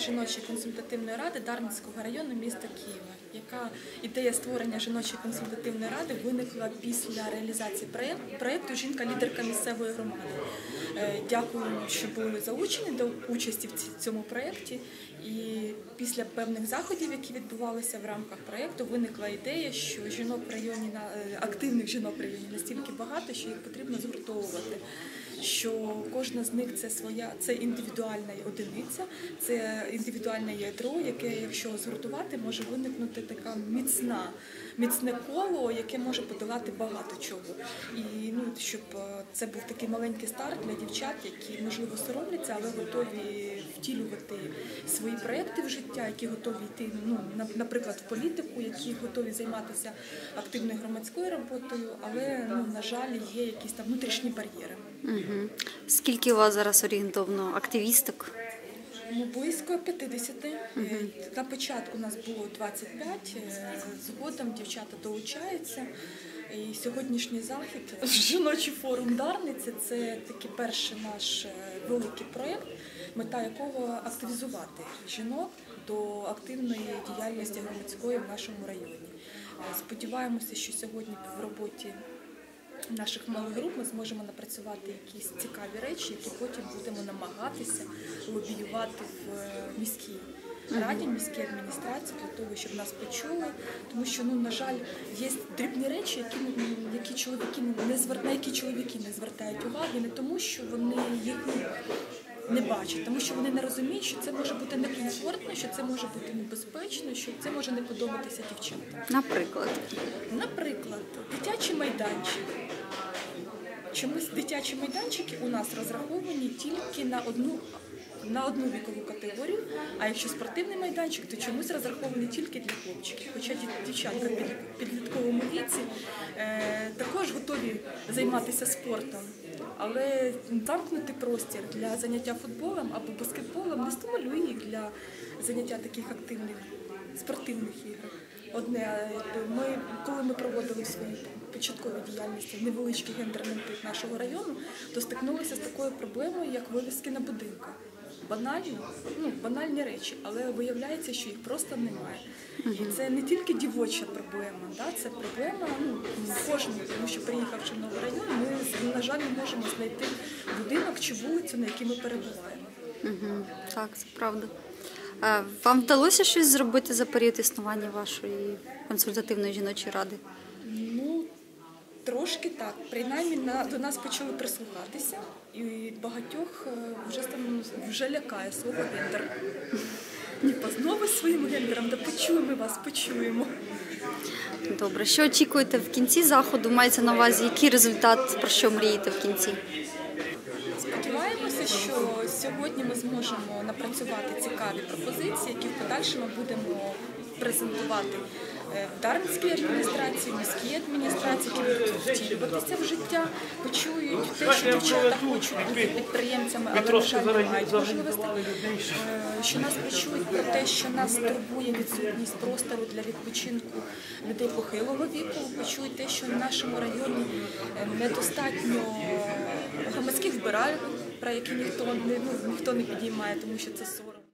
жіночої консультативної ради Дарницького району міста Києва, яка ідея створення жіночої консультативної ради виникла після реалізації проєк- проєкту Жінка-лідерка місцевої громади. Е, Дякую, що були залучені до участі в цьому проєкті. І після певних заходів, які відбувалися в рамках проєкту, виникла ідея, що жінок в районі е, активних жінок в районі настільки багато, що їх потрібно згуртовувати. Що кожна з них це своя, це індивідуальна одиниця, це індивідуальне ядро, яке, якщо згуртувати, може виникнути така міцна, міцне коло, яке може подолати багато чого. І щоб е, це був такий маленький старт для дівчат, які можливо соромляться, але готові втілювати свої проекти в життя, які готові йти, ну на- наприклад, в політику, які готові займатися активною громадською роботою, але ну на жаль, є якісь там внутрішні бар'єри. Угу. Скільки у вас зараз орієнтовно активісток? Ну, близько 50. Е, На початку нас було 25, е, згодом дівчата долучаються. І сьогоднішній захід жіночий форум Дарниці це такий перший наш великий проєкт, мета якого активізувати жінок до активної діяльності громадської в нашому районі. Сподіваємося, що сьогодні в роботі наших малих груп ми зможемо напрацювати якісь цікаві речі, які потім будемо намагатися лобіювати в е, міській раді, міській адміністрації для того, щоб нас почули. Тому що, ну на жаль, є дрібні речі, які які чоловіки не звер... на які чоловіки не звертають уваги, не тому, що вони їх не бачать, тому що вони не розуміють, що це може бути некомфортно, що це може бути небезпечно, що це може не подобатися дівчатам. Наприклад. Наприклад, дитячий майданчик. Чомусь дитячі майданчики у нас розраховані тільки на одну на одну вікову категорію, а якщо спортивний майданчик, то чомусь розрахований тільки для хлопчиків. Хоча дівчатка в підлітковому віці е, також готові займатися спортом, але замкнутий простір для заняття футболом або баскетболом не стимулює для заняття таких активних спортивних ігор. Одне, е, ми, коли ми проводили свої початкові діяльності в невеличкий гендерний тип нашого району, то стикнулися з такою проблемою, як вивіски на будинках. Банально, ну банальні речі, але виявляється, що їх просто немає. І це не тільки дівоча проблема, да, це проблема ну, кожного, тому що приїхавши в новий район, ми на жаль не можемо знайти будинок чи вулицю, на якій ми перебуваємо. Угу. Так, це правда. Вам вдалося щось зробити за період існування вашої консультативної жіночої ради? Ну, трошки так. Принаймні на, до нас почали прислухатися, і багатьох е, вже вже лякає слово гендер. Ні, знову своїм гендером, да почуємо вас, почуємо. Добре, що очікуєте в кінці заходу? Мається на увазі, який результат, про що мрієте в кінці? Сподіваємося, що сьогодні ми зможемо напрацювати цікаві пропозиції, які в подальшому будемо презентувати е, в Дарницькій адміністрації, в міській адміністрації, які будуть втілюватися в життя, почують те, що дівчата хочуть бути підприємцями, але на жаль, не мають можливості. Е, Що нас почують про те, що нас турбує відсутність простору для відпочинку людей похилого віку. Почують те, що в нашому районі е, недостатньо громадських збиральних, про які ніхто не ну, ніхто не підіймає, тому що це сором.